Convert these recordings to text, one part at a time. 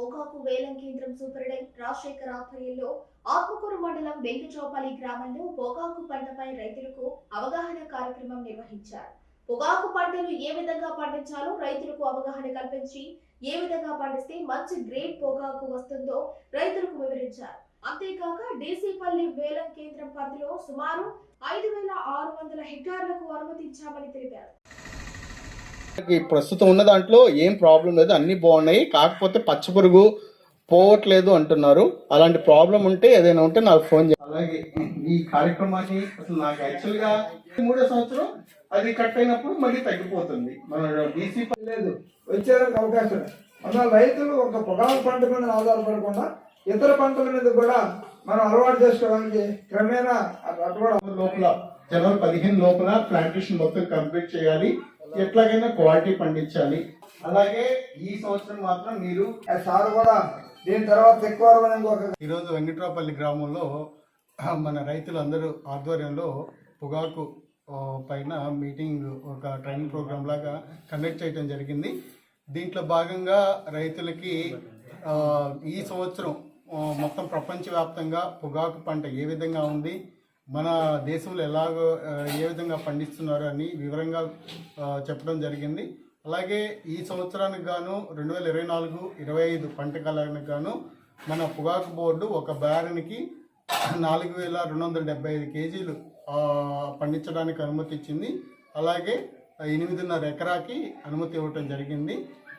పొగాకు వేలం కేంద్రం సూపరింటెండెంట్ రాజశేఖర్ ఆధ్వర్యంలో ఆత్మకూరు మండలం వెంకచోపాలి గ్రామంలో పొగాకు పంటపై రైతులకు అవగాహన కార్యక్రమం నిర్వహించారు. పొగాకు పంటను ఏ విధంగా పండించాలో రైతులకు అవగాహన కల్పించి ఏ విధంగా పండిస్తే మంచి గ్రేడ్ పొగాకు వస్తుందో రైతులకు వివరించారు. అంతేకాక డీసీపల్లి వేలం కేంద్రం పరిధిలో సుమారు ఐదు వేల ఆరు వందల హెక్టార్లకు అనుమతించామని తెలిపారు. ప్రస్తుతం ఉన్న దాంట్లో ఏం ప్రాబ్లం లేదు అన్ని బాగున్నాయి. కాకపోతే పచ్చ పురుగు పోవట్లేదు అంటున్నారు. అలాంటి ప్రాబ్లం ఉంటే ఏదైనా ఉంటే నాకు ఫోన్ చేయాలి అలాగే ఈ కార్యక్రమాన్ని అసలు నాకు యాక్చువల్గా మూడో సంవత్సరం అది కట్ అయినప్పుడు మళ్ళీ తగ్గిపోతుంది. మన డీసీ లేదు వచ్చేదానికి అవకాశం. మన రైతులు ఒక పొగాకు పంట మీద ఆధారపడకుండా ఇతర పంటల మీద కూడా మనం అలవాటు చేసుకోవడానికి క్రమేణా లోపల జనవరి పదిహేను లోపల ప్లాంటేషన్ మొత్తం కంప్లీట్ చేయాలి. ఎట్లాగైనా క్వాలిటీ పండించాలి. అలాగే ఈ సంవత్సరం మాత్రం మీరు సార్ కూడా దీని తర్వాత ఎక్కువ ఈరోజు వెంకట్రాపల్లి గ్రామంలో మన రైతులందరూ ఆధ్వర్యంలో పొగాకు పైన మీటింగ్ ఒక ట్రైనింగ్ ప్రోగ్రామ్ లాగా కండక్ట్ చేయడం జరిగింది. దీంట్లో భాగంగా రైతులకి ఈ సంవత్సరం మొత్తం ప్రపంచవ్యాప్తంగా పొగాకు పంట ఏ విధంగా ఉంది మన దేశంలో ఎలాగో ఏ విధంగా పండిస్తున్నారు అని వివరంగా చెప్పడం జరిగింది. అలాగే ఈ సంవత్సరానికి గాను రెండు వేల ఇరవై నాలుగు ఇరవై ఐదు పంట కాలానికి గాను మన పొగాకు బోర్డు ఒక బ్యారెన్కి నాలుగు వేల రెండు వందల డెబ్బై ఐదు కేజీలు పండించడానికి అనుమతి ఇచ్చింది. అలాగే ఎనిమిదిన్నర ఎకరాకి అనుమతి ఇవ్వటం జరిగింది.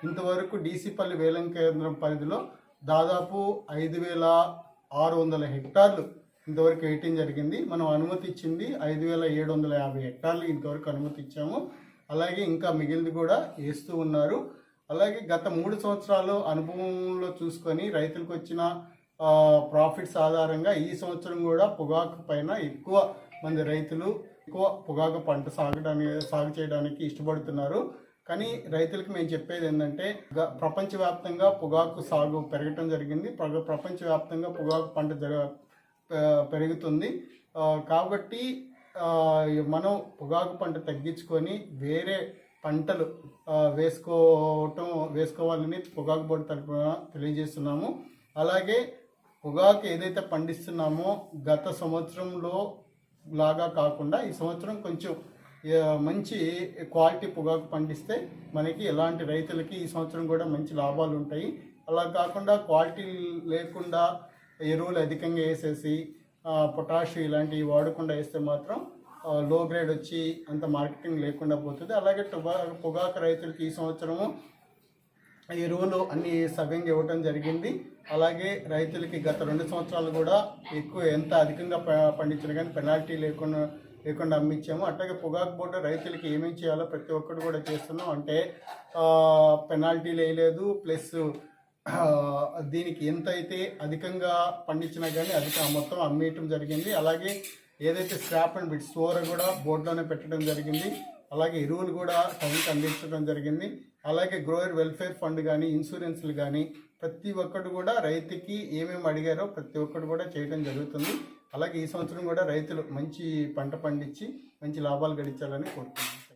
ఇంతవరకు డీసీపల్లి వేలం కేంద్రం పరిధిలో దాదాపు ఐదు వేల ఆరు వందల హెక్టార్లు ఇంతవరకు వేయటం జరిగింది. మనం అనుమతి ఇచ్చింది ఐదు వేల ఏడు వందల యాభై హెక్టార్లు ఇంతవరకు అనుమతి ఇచ్చాము. అలాగే ఇంకా మిగిలింది కూడా వేస్తూ ఉన్నారు. అలాగే గత మూడు సంవత్సరాలు అనుభవంలో చూసుకొని రైతులకు వచ్చిన ప్రాఫిట్స్ ఆధారంగా ఈ సంవత్సరం కూడా పొగాకు పైన ఎక్కువ మంది రైతులు ఎక్కువ పొగాకు పంట సాగడానికి సాగు చేయడానికి ఇష్టపడుతున్నారు. కానీ రైతులకు మేము చెప్పేది ఏంటంటే గ- ప్రపంచవ్యాప్తంగా పొగాకు సాగు పెరగటం జరిగింది. ప్రపంచవ్యాప్తంగా పొగాకు పంట జరగ పెరుగుతుంది. కాబట్టి మనం పొగాకు పంట తగ్గించుకొని వేరే పంటలు వేసుకోవటం వేసుకోవాలని పొగాకు బోర్డు తరఫున తెలియజేస్తున్నాము. అలాగే పొగాకు ఏదైతే పండిస్తున్నామో గత సంవత్సరంలో లాగా కాకుండా ఈ సంవత్సరం కొంచెం మంచి క్వాలిటీ పొగాకు పండిస్తే మనకి ఎలాంటి రైతులకి ఈ సంవత్సరం కూడా మంచి లాభాలు ఉంటాయి. అలా కాకుండా క్వాలిటీ లేకుండా ఎరువులు అధికంగా వేసేసి ఆ, పొటాష్ ఇలాంటివి వాడకుండా వేస్తే మాత్రం లో గ్రేడ్ వచ్చి అంత మార్కెటింగ్ లేకుండా పోతుంది. అలాగే టొబా పొగాకు రైతులకి ఈ సంవత్సరము ఎరువులు అన్ని సవ్యంగా ఇవ్వడం జరిగింది. అలాగే రైతులకి గత రెండు సంవత్సరాలు కూడా ఎక్కువ ఎంత అధికంగా ప- పండించినా కానీ పెనాల్టీ లేకుండా లేకుండా అమ్మించాము అట్లాగే పొగాకు బోర్డు రైతులకి ఏమేమి చేయాలో ప్రతి ఒక్కరు కూడా చేస్తున్నాం. అంటే పెనాల్టీ పెనాల్టీలు వేయలేదు ప్లస్ దీనికి ఎంత అయితే అధికంగా పండించినా కానీ అధిక మొత్తం అమ్మేయటం జరిగింది. అలాగే ఏదైతే స్క్రాప్ అండ్ బిట్ స్టోర్ కూడా బోర్డులోనే పెట్టడం జరిగింది. అలాగే ఎరువులు కూడా టైంకి అందించడం జరిగింది. అలాగే గ్రోయర్ వెల్ఫేర్ ఫండ్ కానీ ఇన్సూరెన్స్లు కానీ ప్రతి ఒక్కటి కూడా రైతుకి ఏమేమి అడిగారో ప్రతి ఒక్కటి కూడా చేయడం జరుగుతుంది. అలాగే ఈ సంవత్సరం కూడా రైతులు మంచి పంట పండించి మంచి లాభాలు గడించాలని కోరుతున్నాను